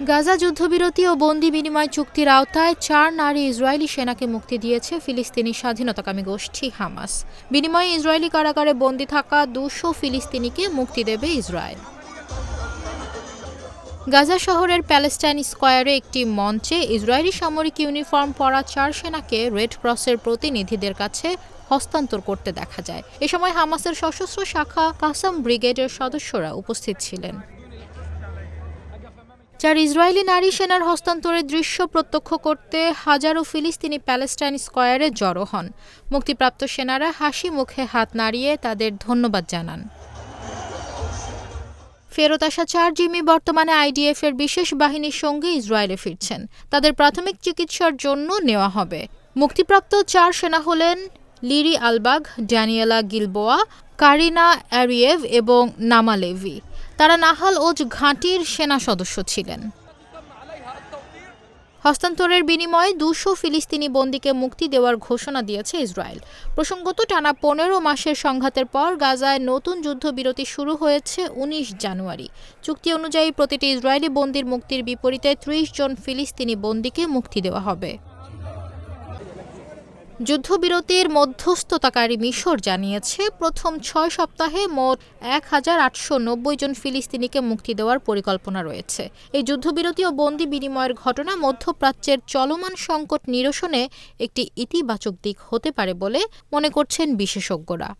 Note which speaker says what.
Speaker 1: গাজা যুদ্ধবিরতি ও বন্দি বিনিময় চুক্তির আওতায় চার নারী ইসরায়েলি সেনাকে মুক্তি দিয়েছে ফিলিস্তিনি স্বাধীনতাকামী গোষ্ঠী হামাস। বিনিময়ে ইসরায়েলি কারাগারে বন্দি থাকা দুশো ফিলিস্তিনিকে মুক্তি দেবে ইসরায়েল। গাজা শহরের প্যালেস্টাইন স্কোয়ারে একটি মঞ্চে ইসরায়েলি সামরিক ইউনিফর্ম পরা চার সেনাকে রেড ক্রসের প্রতিনিধিদের কাছে হস্তান্তর করতে দেখা যায়। এ সময় হামাসের সশস্ত্র শাখা কাসাম ব্রিগেডের সদস্যরা উপস্থিত ছিলেন। চার ইসরায়েলি নারী সেনার হস্তান্তরের দৃশ্য প্রত্যক্ষ করতে হাজারো ফিলিস্তিনি প্যালেস্টাইন স্কোয়ারে জড়ো হন। মুক্তিপ্রাপ্ত সেনারা হাসি মুখে হাত নাড়িয়ে তাদের ধন্যবাদ জানান। ফেরত আসা চার জিমি বর্তমানে আইডিএফ এর বিশেষ বাহিনীর সঙ্গে ইসরায়েলে ফিরছেন। তাদের প্রাথমিক চিকিৎসার জন্য নেওয়া হবে। মুক্তিপ্রাপ্ত চার সেনা হলেন লিরি আলবাগ, ড্যানিয়েলা গিলবোয়া, কারিনা অ্যারিয়েভ এবং নামা লেভি। তারা নাহাল ওজ ঘাঁটির সেনা সদস্য ছিলেন। হস্তান্তরের বিনিময়ে দুশো ফিলিস্তিনি বন্দীকে মুক্তি দেওয়ার ঘোষণা দিয়েছে ইসরায়েল। প্রসঙ্গত, টানা পনেরো মাসের সংঘাতের পর গাজায় নতুন যুদ্ধবিরতি শুরু হয়েছে উনিশ জানুয়ারি। চুক্তি অনুযায়ী প্রতিটি ইসরায়েলি বন্দির মুক্তির বিপরীতে ত্রিশ জন ফিলিস্তিনি বন্দীকে মুক্তি দেওয়া হবে। যুদ্ধবিরতির মধ্যস্থতাকারী মিশর জানিয়েছে, প্রথম ছয় সপ্তাহে মোট এক হাজার আটশো নব্বই জন ফিলিস্তিনিকে মুক্তি দেওয়ার পরিকল্পনা রয়েছে। এই যুদ্ধবিরতি ও বন্দি বিনিময়ের ঘটনা মধ্যপ্রাচ্যের চলমান সংকট নিরসনে একটি ইতিবাচক দিক হতে পারে বলে মনে করছেন বিশেষজ্ঞরা।